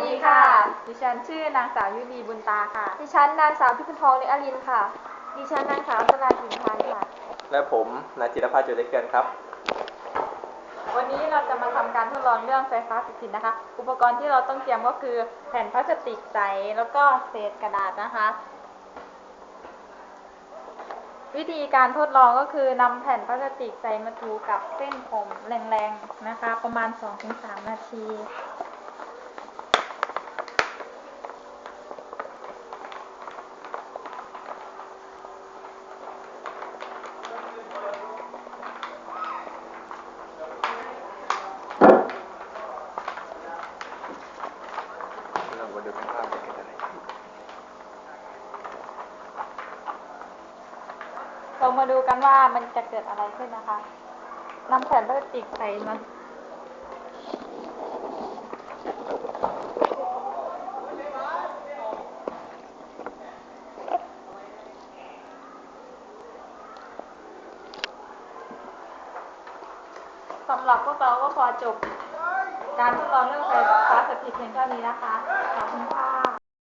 สวัสดีค่ะ ดิฉันชื่อนางสาวยุรีบุญตาค่ะ ดิฉันนางสาวพิพันทองเนอรินทร์ค่ะ ดิฉันนางสาวสนาถิ่นพันธ์ค่ะ และผมนายจิรพัฒน์จุลเกินครับ วันนี้เราจะมาทำการทดลองเรื่องไฟฟ้าสถิตนะคะ อุปกรณ์ที่เราต้องเตรียมก็คือแผ่นพลาสติกใสแล้วก็เศษกระดาษนะคะ วิธีการทดลองก็คือนำแผ่นพลาสติกใสมาถูกับเส้นผมแรงๆนะคะ ประมาณ 2-3 นาที เรามาดูกันว่าจะเป็นอะไร เรามาดูกันว่ามันจะเกิดอะไรขึ้นนะคะนำแผ่นพลาสติกใส่มาสำหรับพวกเราก็พอจบ การทดลองเรื่องไฟฟ้าสถิตเพียงเท่านี้นะคะ ขอบคุณค่ะ